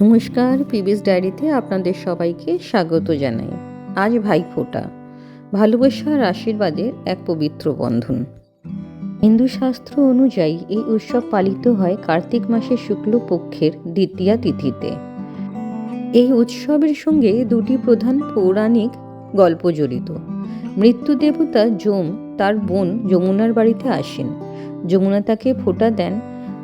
নমস্কার পিবিস ডায়েরিতে আপনাদের সবাইকে স্বাগত জানাই। আজ ভাইফোঁটা ভালোবাসা আর আশীর্বাদের এক পবিত্র বন্ধন। হিন্দু শাস্ত্র অনুযায়ী এই উৎসব পালিত হয় কার্তিক মাসের শুক্লপক্ষের দ্বিতীয়া তিথিতে। এই উৎসবের সঙ্গে দুটি প্রধান পৌরাণিক গল্প জড়িত। মৃত্যু দেবতা যম তার বোন যমুনার বাড়িতে আসেন। যমুনা তাকে ফোঁটা দেন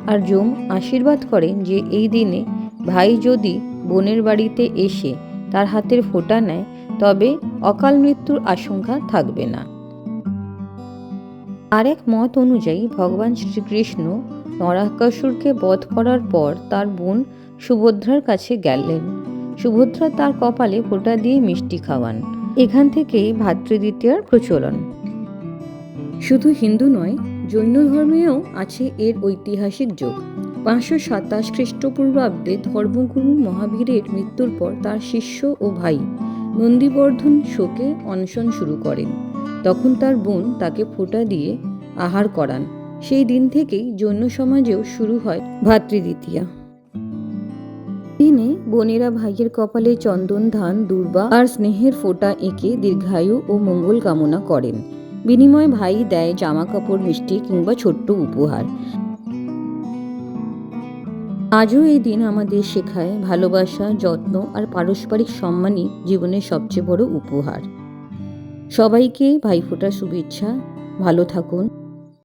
আর যম আশীর্বাদ করেন যে এই দিনে ভাই যদি বোনের বাড়িতে এসে তার হাতের ফোঁটা নেয়, তবে অকাল মৃত্যুর আশঙ্কা থাকবে না। আরেক মত অনুযায়ী ভগবান শ্রীকৃষ্ণ নরাকাসুরকে বধ করার পর তার বোন সুভদ্রার কাছে গেলেন। সুভদ্রা তার কপালে ফোঁটা দিয়ে মিষ্টি খাওয়ান। এখান থেকেই ভাতৃদ্বিতীয়ার প্রচলন। শুধু হিন্দু নয়, জৈন ধর্মেও আছে এর ঐতিহাসিক যোগ। পাঁচশো সাতাশ খ্রিস্টপূর্বাব্দে ধর্মগুরু মহাবীরের মৃত্যুর পর তার শিষ্য ও ভাই নন্দীবর্ধন শোকে অনশন শুরু করেন। তখন তার বোন তাকে ফোঁটা দিয়ে আহার করান। সেই দিন থেকেই জৈন সমাজেও শুরু হয় ভাতৃদ্বিতীয়া। দিনে বোনেরা ভাইয়ের কপালে চন্দন, ধান, দুর্বা আর স্নেহের ফোঁটা এঁকে দীর্ঘায়ু ও মঙ্গল কামনা করেন। বিনিময়ে ভাই দেয় জামা কাপড় মিষ্টি কিংবা ছোট্ট উপহার। আজও এই দিন আমাদের শেখায় ভালোবাসা, যত্ন আর পারস্পরিক সম্মানই জীবনের সবচেয়ে বড় উপহার। সবাইকে ভাইফোঁটা শুভেচ্ছা। ভালো থাকুন।